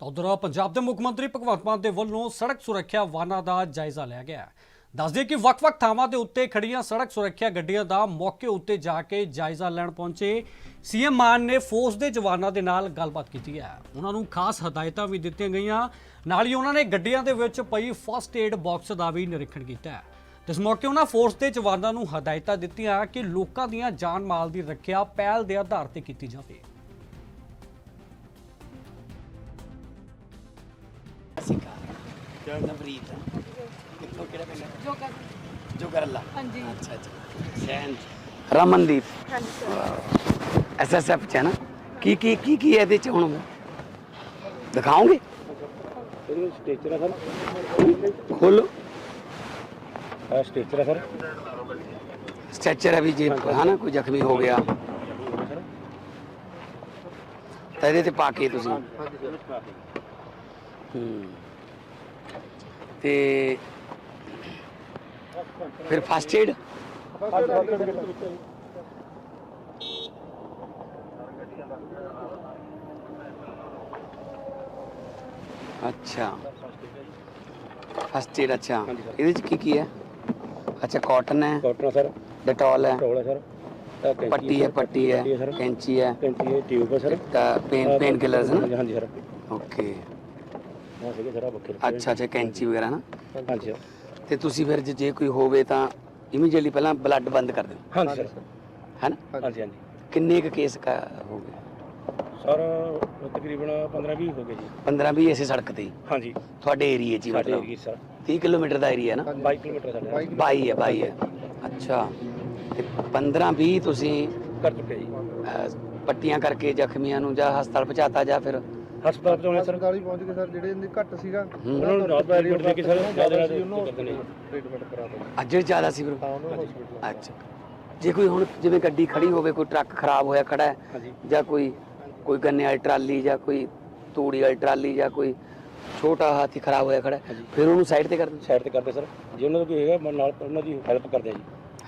ਤਾਂ ਉਧਰ ਪੰਜਾਬ ਦੇ ਮੁੱਖ ਮੰਤਰੀ ਭਗਵੰਤ ਮਾਨ ਦੇ ਵੱਲੋਂ ਸੜਕ ਸੁਰੱਖਿਆ ਵਾਹਨਾਂ ਦਾ ਜਾਇਜ਼ਾ ਲਿਆ ਗਿਆ ਹੈ। ਦੱਸਦੇ ਕਿ ਵੱਖ-ਵੱਖ ਥਾਵਾਂ ਦੇ ਉੱਤੇ ਖੜੀਆਂ ਸੜਕ ਸੁਰੱਖਿਆ ਗੱਡੀਆਂ ਦਾ ਮੌਕੇ ਉੱਤੇ ਜਾ ਕੇ ਜਾਇਜ਼ਾ ਲੈਣ ਪਹੁੰਚੇ। ਸੀਐਮ ਮਾਨ ਨੇ ਫੋਰਸ ਦੇ ਜਵਾਨਾਂ ਦੇ ਨਾਲ ਗੱਲਬਾਤ ਕੀਤੀ ਹੈ। ਉਹਨਾਂ ਨੂੰ ਖਾਸ ਹਦਾਇਤਾਂ ਵੀ ਦਿੱਤੀਆਂ ਗਈਆਂ। ਨਾਲ ਹੀ ਉਹਨਾਂ ਨੇ ਗੱਡੀਆਂ ਦੇ ਵਿੱਚ ਪਈ ਫਸਟ ਏਡ ਬਾਕਸ ਦਾ ਵੀ ਨਿਰੀਖਣ ਕੀਤਾ ਹੈ। ਇਸ ਮੌਕੇ ਉਹਨਾਂ ਫੋਰਸ ਦੇ ਜਵਾਨਾਂ ਨੂੰ ਹਦਾਇਤਾਂ ਦਿੱਤੀਆਂ ਕਿ ਲੋਕਾਂ ਦੀਆਂ ਜਾਨ ਮਾਲ ਦੀ ਰੱਖਿਆ ਪਹਿਲ ਦੇ ਆਧਾਰ ਤੇ ਕੀਤੀ ਜਾਵੇ। ਸਿੱਕਾ ਨਵਰੀਤ। ਕਿੱਥੋਂ ਕਿਹੜਾ ਪਿੰਡ? ਜੋਗਾ ਜੋਗਰਲਾ। ਹਾਂਜੀ। ਅੱਛਾ ਅੱਛਾ। ਸੈਨ। ਰਮਨਦੀਪ। ਹਾਂਜੀ ਸਰ। ਐਸਐਸਐਫ ਚ ਹੈ ਨਾ? ਕੀ ਕੀ ਕੀ ਕੀ ਹੈ ਇਹਦੇ ਚ ਹੁਣ? ਦਿਖਾਓਗੇ? ਸਟੇਚਰ ਹੈ ਸਰ। ਖੋਲੋ। ਆ ਸਟੇਚਰ ਹੈ ਸਰ। ਸਟ੍ਰੈਚਰ ਹੈ ਵੀ ਜੇ ਹੈ ਨਾ ਕੋਈ ਜ਼ਖਮੀ ਹੋ ਗਿਆ। ਤਾਂ ਇਹਦੇ ਤੇ ਪਾ ਕੇ ਤੁਸੀਂ। ਤੇ ਫਿਰ ਫਸਟ ਏਡ ਅੱਛਾ। ਫਸਟ ਏਡ ਅੱਛਾ। ਇਹਦੇ ਚ ਕੀ ਕੀ ਹੈ? ਅੱਛਾ ਕਾਟਨ ਹੈ। ਕਾਟਨ ਸਰ ਡਟੋਲ ਹੈ। ਟੋਲ ਹੈ ਸਰ ਪੱਟੀ ਹੈ ਪੱਟੀ ਹੈ। ਕੈਂਚੀ ਹੈ। ਕੈਂਚੀ ਹੈ ਟਿਊਬ ਹੈ ਸਰ ਪੇਨ ਪੇਨ ਕਿਲਰਸ ਹਾਂਜੀ ਨਾ? ਹਾਂਜੀ ਸਰ ਓਕੇ ਸੀਗੇ ਅੱਛਾ ਅੱਛਾ ਕੈਂਚੀ ਵਗੈਰਾ ਨਾ? ਹਾਂਜੀ ਸਰ ਤੇ ਤੁਸੀਂ ਫਿਰ ਜੇ- ਜੇ ਕੋਈ ਹੋਵੇ ਤਾਂ ਇਮੀਡੀਏਟਲੀ ਪਹਿਲਾਂ ਬਲੱਡ ਬੰਦ ਕਰ ਦਿਓ। ਹਾਂਜੀ ਸਰ। ਹੈ ਨਾ? ਹਾਂਜੀ ਹਾਂਜੀ। ਕਿੰਨੇ ਕੁ ਕੇਸ ਕਾ ਹੋ ਗਏ? ਸਰ ਤਕਰੀਬਨ 15 20 ਹੋ ਗਏ ਜੀ। 15 20 ਇਸੇ ਸੜਕ ਤੇ? ਹੀ ਹਾਂਜੀ। ਤੁਹਾਡੇ ਏਰੀਏ 'ਚ ਹੀ ਸਾਡੇ ਮਤਲਬ? ਏਰੀਏ ਸਰ। 30 ਕਿਲੋਮੀਟਰ ਦਾ ਏਰੀਆ ਨਾ? 22 ਕਿਲੋਮੀਟਰ ਸਾਡੇ 22 ਹੈ 22 ਹੈ। ਅੱਛਾ। ਤੇ 15 20 ਤੁਸੀਂ ਕਰ ਚੁੱਕੇ ਜੀ। ਅਹ, ਪੱਟੀਆਂ ਕਰਕੇ ਜ਼ਖਮੀਆਂ ਨੂੰ ਜਾਂ ਹਸਪਤਾਲ ਪਹੁੰਚਾਤਾ ਜਾਂ ਫਿਰ ਹਸਪਤਾਲ ਪਹੁੰਚਾਉਣੇ ਸਰ? ਸਰਕਾਰੀ ਪਹੁੰਚ ਗਏ ਸਰ ਜਿਹੜੇ ਇਹਦੇ ਘੱਟ ਸੀਗਾ ਉਹਨਾਂ ਨੂੰ ਨਾਲ ਟ੍ਰੀਟਮੈਂਟ ਦੇ ਕੇ ਸਰ ਜ਼ਿਆਦਾ ਟ੍ਰੀਟਮੈਂਟ ਕਰਾ ਦਿੱਤਾ। ਅੱਜ ਜ਼ਿਆਦਾ ਸੀ ਫਿਰ ਹਾਂ ਉਹਨਾਂ ਨੂੰ ਹਸਪੀਟਲ ਅੱਛਾ। ਜੇ ਕੋਈ ਹੁਣ ਜਿਵੇਂ ਗੱਡੀ ਖੜੀ ਹੋਵੇ ਕੋਈ ਟਰੱਕ ਖਰਾਬ ਹੋਇਆ ਖੜਾ ਹੈ ਜਾਂ ਕੋਈ ਕੋਈ ਗੰਨੇ ਵਾਲੀ ਟਰਾਲੀ ਜਾਂ ਕੋਈ ਤੂੜੀ ਵਾਲੀ ਟਰਾਲੀ ਜਾਂ ਕੋਈ ਛੋਟਾ ਹਾਥੀ ਖਰਾਬ ਹੋਇਆ ਖੜਾ। ਫਿਰ ਉਹਨੂੰ ਸਾਈਡ ਤੇ ਕਰ ਦਿੰਦੇ ਸਾਈਡ ਤੇ ਕਰਦੇ ਸਰ। ਜੇ ਉਹਨਾਂ ਦਾ ਕੋਈ ਹੈਗਾ ਮੈਂ ਨਾਲ ਉਹਨਾਂ ਦੀ ਹੈਲਪ ਕਰਦੇ ਆ ਜੀ।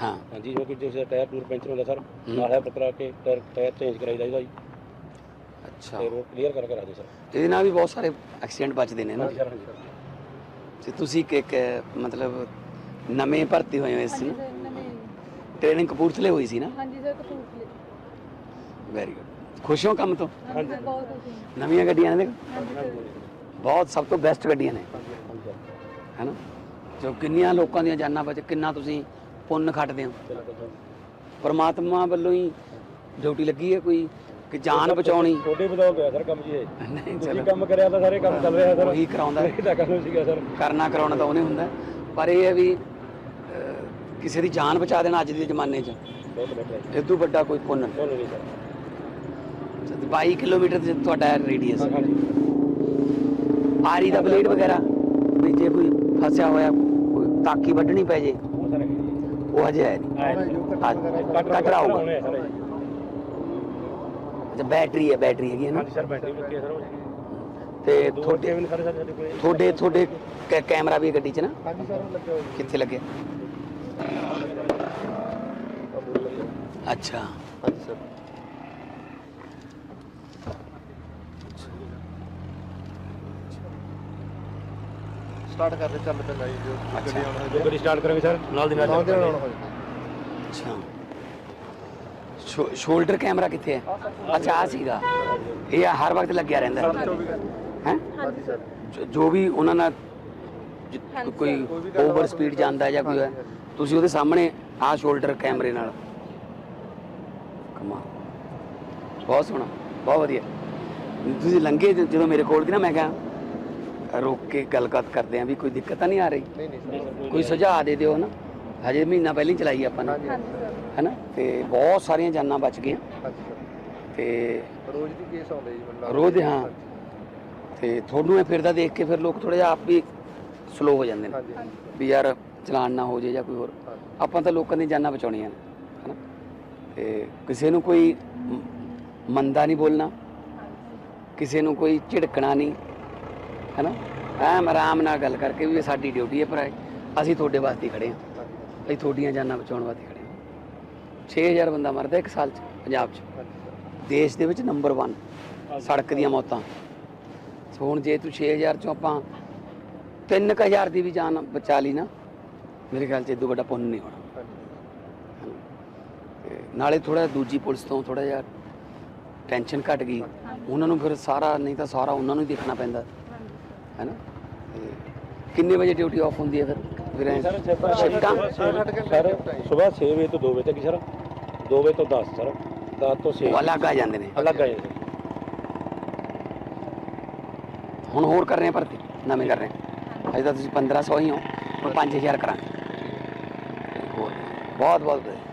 ਹਾਂ। ਹਾਂਜੀ ਜੋ ਕਿ ਜੇ ਟਾਇਰ ਟੂਰ ਪੈਂਚਰ ਹੁੰਦਾ ਸਰ ਨਾਲ ਹੈਲਪ ਕਰਾ ਕੇ ਟਾਇਰ ਟਾਇਰ ਚੇਂਜ ਕਰਾਈ ਜਾਈਦਾ ਜੀ। ਅੱਛਾ। ਤੇ ਰੋਡ ਕਲੀਅਰ ਕਰਕੇ ਰੱਖਦੇ ਸਰ। ਇਹਦੇ ਨਾਲ ਵੀ ਬਹੁਤ ਸਾਰੇ ਐਕਸੀਡੈਂਟ ਬਚਦੇ ਨੇ ਨਾ। ਹਾਂਜੀ ਸਰ ਹਾਂਜੀ। ਤੇ ਤੁਸੀਂ ਕਿ ਇੱਕ ਮਤਲਬ ਨਵੇਂ ਭਰਤੀ ਹੋਏ ਹੋ ਇਸ ਹਾਂਜੀ ਨੂੰ ਸਰ ਨਵੇਂ। ਟ੍ਰੇਨਿੰਗ ਕਪੂਰਥਲੇ ਹੋਈ ਸੀ ਨਾ? ਹਾਂਜੀ ਸਰ ਕਪੂਰਥਲੇ। ਵੈਰੀ ਗੁੱਡ ਖੁਸ਼ ਹੋ ਕੰਮ ਤੋਂ? ਹਾਂਜੀ ਸਰ ਬਹੁਤ ਖੁਸ਼ੀ ਹਾਂ। ਨਵੀਆਂ ਗੱਡੀਆਂ ਨੇ? ਹਾਂਜੀ ਸਰ। ਬਹੁਤ ਸਭ ਤੋਂ ਬੈਸਟ ਗੱਡੀਆਂ ਨੇ। ਹਾਂਜੀ ਸਰ ਹੈਨਾ? ਜੋ ਕਿੰਨੀਆਂ ਲੋਕਾਂ ਦੀਆਂ ਜਾਨਾਂ ਬਚ ਕਿੰਨਾ ਤੁਸੀਂ ਪੁੰਨ ਖੱਟਦੇ ਹੋ? ਪਰਮਾਤਮਾ ਵੱਲੋਂ ਹੀ ਡਿਊਟੀ ਲੱਗੀ ਹੈ ਕੋਈ? ਕਿ ਜਾਨ ਬਚਾਉਣੀ। ਛੋਟੇ ਬਦਲਾਅ ਗਿਆ ਸਰ ਕੰਮ ਜੀ ਇਹ। ਨਹੀਂ ਤੁਸੀਂ ਚਲੋ ਕੰਮ ਕਰਿਆ ਤਾਂ ਸਾਰੇ ਕੰਮ ਚੱਲ ਰਿਹਾ ਸਰ। ਉਹੀ ਕਰਾਉਂਦਾ। ਇਹ ਤਾਂ ਕੰਮ ਸੀਗਾ ਸਰ। ਕਰਨਾ ਕਰਾਉਣਾ ਤਾਂ ਉਹਨੇ ਹੁੰਦਾ। ਪਰ ਇਹ ਹੈ ਵੀ ਅਹ, ਕਿਸੇ ਦੀ ਜਾਨ ਬਚਾ ਦੇਣਾ ਅੱਜ ਦੇ ਜ਼ਮਾਨੇ 'ਚ। ਬਹੁਤ ਬੈਠਾ ਜੀ ਇਹ ਤੋਂ ਵੱਡਾ ਕੋਈ ਪੁੰਨ ਨਹੀਂ। ਬੋਲੋ ਨਹੀਂ ਸਰ। 22 ਕਿਲੋਮੀਟਰ ਤੇ ਤੁਹਾਡਾ ਰੇਡੀਅਸ। ਹਾਂਜੀ। ਆਰੀ ਦਾ ਬਲੇਡ ਵਗੈਰਾ ਵੀ ਜੇ ਕੋਈ ਫਸਿਆ ਹੋਇਆ ਕੋਈ ਤਾਕੀ ਵੱਢਣੀ ਪੈ ਜੇ? ਉਹ ਸਰ ਉਹ ਹਜੇ ਹੈ ਨਹੀਂ। ਆਏ ਕਟਰਾ ਹੋਊਗਾ। ਅੱਛਾ ਬੈਟਰੀ ਹੈ ਬੈਟਰੀ ਹੈਗੀ ਹੈ ਨਾ ਹਾਂਜੀ ਸਰ ਬੈਟਰੀ ਲੱਗੀ ਹੈ ਸਰ ਉਹ ਤੇ ਦੋ ਤੁਹਾਡੇ ਕੇਬਲ ਸਾਰੇ ਸਾਡੇ ਕੋਲ ਤੁਹਾਡੇ ਤੁਹਾਡੇ ਕੈ- ਕੈਮਰਾ ਵੀ ਹੈ ਗੱਡੀ 'ਚ ਨਾ? ਹਾਂਜੀ ਸਰ ਲੱਗਿਆ ਹੋਇਆ ਕਿੱਥੇ ਲੱਗਿਆ ਅੱਛਾ। ਹਾਂਜੀ ਸਰ ਸਟਾਰਟ ਕਰਦੇ ਚੱਲ ਪੈਂਦਾ ਜੀ ਜੋ ਅੱਛਾ। ਗੱਡੀ ਆਉਣਾ ਜੋ ਗੱਡੀ ਸਟਾਰਟ ਕਰਾਂਗੇ ਸਰ ਨਾਲ ਦੀ ਨਾਲ ਨਾਲ ਦੇ ਨਾਲ ਆਉਣਾ ਹੋ ਜਾਂਦਾ ਅੱਛਾ। ਸ਼ੋਲਡਰ ਕੈਮਰਾ ਕਿੱਥੇ ਹੈ? ਅੱਛਾ ਆ ਸੀਗਾ। ਇਹ ਹਰ ਵਕਤ ਲੱਗਿਆ ਰਹਿੰਦਾ। ਹੈ? ਹੈਂ? ਹਾਂਜੀ ਸਰ ਜੋ- ਵੀ ਉਹਨਾਂ ਨਾਲ ਕੋਈ ਓਵਰ ਸਪੀਡ ਜਾਂਦਾ ਜਾਂ ਕੋਈ ਤੁਸੀਂ ਉਹਦੇ ਸਾਹਮਣੇ ਆਹ ਸ਼ੋਲਡਰ ਕੈਮਰੇ ਨਾਲ। ਕਮਾ ਬਹੁਤ ਸੋਹਣਾ ਬਹੁਤ ਵਧੀਆ। ਤੁਸੀਂ ਲੰਘੇ ਜਦੋਂ ਮੇਰੇ ਕੋਲ ਦੀ ਨਾ ਮੈਂ ਕਿਹਾ ਰੋਕ ਕੇ ਗੱਲਬਾਤ ਕਰਦੇ ਆਂ ਵੀ ਕੋਈ ਦਿੱਕਤ ਤਾਂ ਨਹੀਂ ਆ ਰਹੀ? ਨਹੀਂ ਨਹੀਂ ਸਰ। ਕੋਈ ਸੁਝਾਅ ਦੇ ਦਿਓ ਨਾ। ਹਜੇ ਮਹੀਨਾ ਪਹਿਲਾਂ ਹੀ ਚਲਾਈ ਆਪਾਂ ਨੇ। ਹਾਂਜੀ ਹਾਂਜੀ ਸਰ। ਹੈਨਾ? ਤੇ ਬਹੁਤ ਸਾਰੀਆਂ ਜਾਨਾਂ ਬਚ ਗਈਆਂ। ਤੇ ਰੋਜ਼ ਦੀ ਕੇਸ ਆਉਂਦੇ ਜੀ ਮੈਨੂੰ ਰੋਜ਼ ਦੇ, ਹਾਂ। ਤੇ ਤੁਹਾਨੂੰ ਇਹ ਫਿਰਦਾ ਦੇਖ ਕੇ ਫਿਰ ਲੋਕ ਥੋੜੇ ਜਿਹਾ ਆਪ ਵੀ ਸਲੋ ਹੋ ਜਾਂਦੇ ਨੇ। ਹਾਂਜੀ ਵੀ ਯਾਰ ਚਲਾਨ ਨਾ ਹੋ ਜੇ ਜਾਂ ਕੋਈ ਹੋਰ। ਹਾਂਜੀ। ਆਪਾਂ ਤਾਂ ਲੋਕਾਂ ਦੀਆਂ ਜਾਨਾਂ ਬਚਾਉਣੀਆਂ ਨੇ ਹਨਾ? ਤੇ ਕਿਸੇ ਨੂੰ ਕੋਈ ਮ- ਮੰਦਾ ਨਹੀਂ ਬੋਲਣਾ। ਕਿਸੇ ਨੂੰ ਕੋਈ ਝਿੜਕਣਾ ਨਹੀਂ ਹੈਨਾ? ਐਮ ਆਰਾਮ ਨਾਲ ਗੱਲ ਕਰਕੇ ਵੀ ਇਹ ਸਾਡੀ ਡਿਊਟੀ ਹੈ ਪਰ ਅਸੀਂ ਤੁਹਾਡੇ ਵਾਸਤੇ ਹੀ ਖੜੇ ਹਾਂ। ਅਸੀਂ ਤੁਹਾਡੀਆਂ ਜਾਨਾਂ ਬਚਾਉਣ ਵਾਸਤੇ ਖੜੇ ਹਾਂ 6000 ਬੰਦਾ ਮਰਦਾ ਇੱਕ ਸਾਲ 'ਚ ਪੰਜਾਬ 'ਚ ਦੇਸ਼ ਦੇ ਵਿੱਚ ਨੰਬਰ 1 ਸੜਕ ਦੀਆਂ ਮੌਤਾਂ ਹੁਣ ਜੇ ਤੂੰ 6000 ਚੋਂ ਆਪਾਂ 3000 ਦੀ ਵੀ ਜਾਨ ਬਚਾ ਲਈ ਨਾ ਮੇਰੇ ਖਿਆਲ 'ਚ ਇਦੋਂ ਵੱਡਾ ਪੁੰਨ ਨਹੀਂ ਹੋਣਾ ਨਾਲੇ ਥੋੜਾ ਦੂਜੀ ਪੁਲਿਸ ਤੋਂ ਥੋੜਾ ਜਿਹਾ ਟੈਨਸ਼ਨ ਘਟ ਗਈ ਉਹਨਾਂ ਨੂੰ ਫਿਰ ਸਾਰਾ ਨਹੀਂ ਤਾਂ ਸਾਰਾ ਉਹਨਾਂ ਨੂੰ ਹੀ ਦੇਖਣਾ ਪੈਂਦਾ ਹੈ ਨਾ ਕਿੰਨੇ ਵਜੇ ਡਿਊਟੀ ਆਫ ਹੁੰਦੀ ਹੈ ਫਿਰ ਫਿਰ? ਸਰ ਸਵੇਰ 6 ਵਜੇ ਤੋਂ 2 ਵਜੇ ਤੱਕ ਸਰ 2 ਵਜੇ ਤੋਂ 10 ਸਰ। 10 ਤੋਂ 6 ਉਹ ਅਲੱਗ ਆ ਜਾਂਦੇ ਨੇ। ਅਲੱਗ ਆਏ ਸਰ ਹੁਣ ਹੋਰ ਕਰ ਰਹੇ ਆ ਭਰਤੀ ਨਵੇਂ ਕਰ ਰਹੇ ਆ। ਅਜੇ ਤਾਂ ਤੁਸੀਂ 1500 ਹੀ ਹੋ ਹੁਣ 5000 ਕਰਾਂਗੇ। ਹੋਰ ਬਹੁਤ ਬਹੁਤ ਵਧੀਆ।